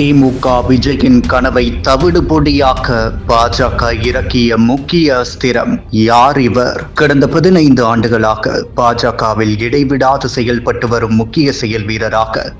திமுக விஜயின் கனவை தவிடு பொடியாக்க பாஜக இறக்கிய முக்கிய அஸ்திரம் யார் இவர்? கடந்த பதினைந்து ஆண்டுகளாக பாஜகவில் இடைவிடாது செயல்பட்டு வரும் முக்கிய செயல் வீரராக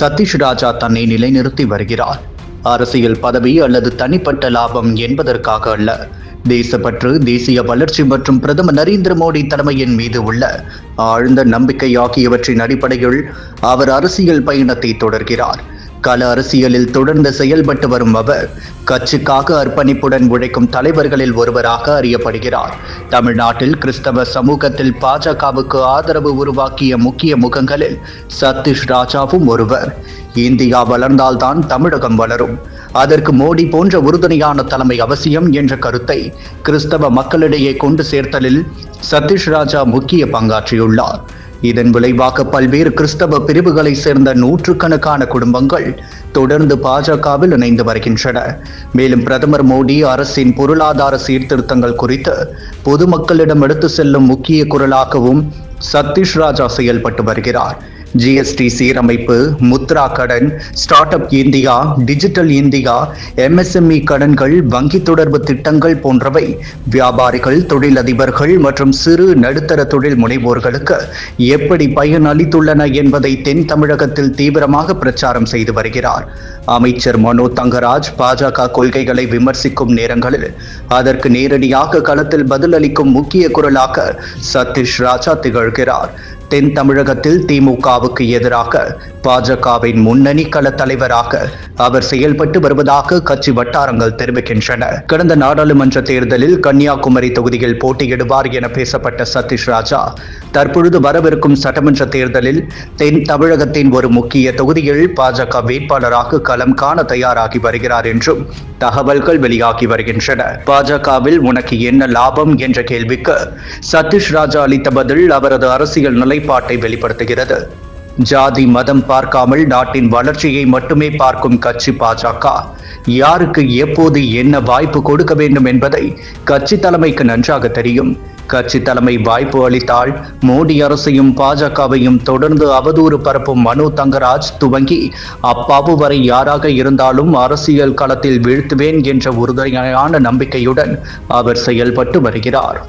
சதீஷ் ராஜா தன்னை நிலைநிறுத்தி வருகிறார். அரசியல் பதவி அல்லது தனிப்பட்ட லாபம் என்பதற்காக அல்ல. தேசப்பற்று தேசிய வளர்ச்சி மற்றும் பிரதமர் நரேந்திர மோடி தலைமையின் மீது உள்ள ஆழ்ந்த நம்பிக்கை ஆகியவற்றின் அடிப்படையில் அவர் அரசியல் பயணத்தை தொடர்கிறார். கள அரசியலில் தொடர்ந்து செயல்பட்டு வரும் அவர் கட்சிக்காக அர்ப்பணிப்புடன் உழைக்கும் தலைவர்களில் ஒருவராக அறியப்படுகிறார். தமிழ்நாட்டில் கிறிஸ்தவ சமூகத்தில் பாஜகவுக்கு ஆதரவு உருவாக்கிய முக்கிய முகங்களில் சதீஷ் ராஜாவும் ஒருவர். இந்தியா வளர்ந்தால்தான் தமிழகம் வளரும். அதற்கு மோடி போன்ற உறுதுணையான தலைமை அவசியம் என்ற கருத்தை கிறிஸ்தவ மக்களிடையே கொண்டு சேர்த்தலில் சதீஷ் ராஜா முக்கிய பங்காற்றியுள்ளார். இதன் விளைவாக பல்வேறு கிறிஸ்தவ பிரிவுகளை சேர்ந்த நூற்றுக்கணக்கான குடும்பங்கள் தொடர்ந்து பாஜகவில் இணைந்து வருகின்றன. மேலும் பிரதமர் மோடி அரசின் பொருளாதார சீர்திருத்தங்கள் குறித்து பொதுமக்களிடம் எடுத்து செல்லும் முக்கிய குரலாகவும் சதீஷ் ராஜா செயல்பட்டு வருகிறார். ஜிஎஸ்டி சீரமைப்பு முத்ரா கடன் Startup India Digital India MSME கடன்கள் வங்கி தொடர்பு திட்டங்கள் போன்றவை வியாபாரிகள் தொழிலதிபர்கள் மற்றும் சிறு நடுத்தர தொழில் முனைவோர்களுக்கு எப்படி பயன் அளித்துள்ளன என்பதை தென் தமிழகத்தில் தீவிரமாக பிரச்சாரம் செய்து வருகிறார். அமைச்சர் மனோ தங்கராஜ் பாஜக கொள்கைகளை விமர்சிக்கும் நேரங்களில் அதற்கு நேரடியாக களத்தில் பதிலளிக்கும் முக்கிய குரலாக சதீஷ் ராஜா திகழ்கிறார். தென் தமிழகத்தில் திமுகவுக்கு எதிராக பாஜகவின் முன்னணி கள தலைவராக அவர் செயல்பட்டு வருவதாக கட்சி வட்டாரங்கள் தெரிவிக்கின்றன. கடந்த நாடாளுமன்ற தேர்தலில் கன்னியாகுமரி தொகுதியில் போட்டியிடுவார் என பேசப்பட்ட சதீஷ் ராஜா தற்பொழுது வரவிருக்கும் சட்டமன்ற தேர்தலில் தென் தமிழகத்தின் ஒரு முக்கிய தொகுதியில் பாஜக வேட்பாளராக களம் காண தயாராகி வருகிறார் என்றும் தகவல்கள் வெளியாகி வருகின்றன. பாஜகவில் உனக்கு என்ன லாபம் என்ற கேள்விக்கு சதீஷ் ராஜா அளித்த பதில் அவரது அரசியல் நிலை நிலைப்பாட்டை வெளிப்படுத்துகிறது. ஜாதி மதம் பார்க்காமல் நாட்டின் வளர்ச்சியை மட்டுமே பார்க்கும் கட்சி பாஜக. யாருக்கு எப்போது என்ன வாய்ப்பு கொடுக்க வேண்டும் என்பதை கட்சி தலைமைக்கு நன்றாக தெரியும். கட்சி தலைமை வாய்ப்பு அளித்தால் மோடி அரசையும் பாஜகவையும் தொடர்ந்து அவதூறு பரப்பும் மனு தங்கராஜ் துவங்கி அப்பாவு வரை யாராக இருந்தாலும் அரசியல் களத்தில் வீழ்த்துவேன் என்ற உறுதியான நம்பிக்கையுடன் அவர் செயல்பட்டு வருகிறார்.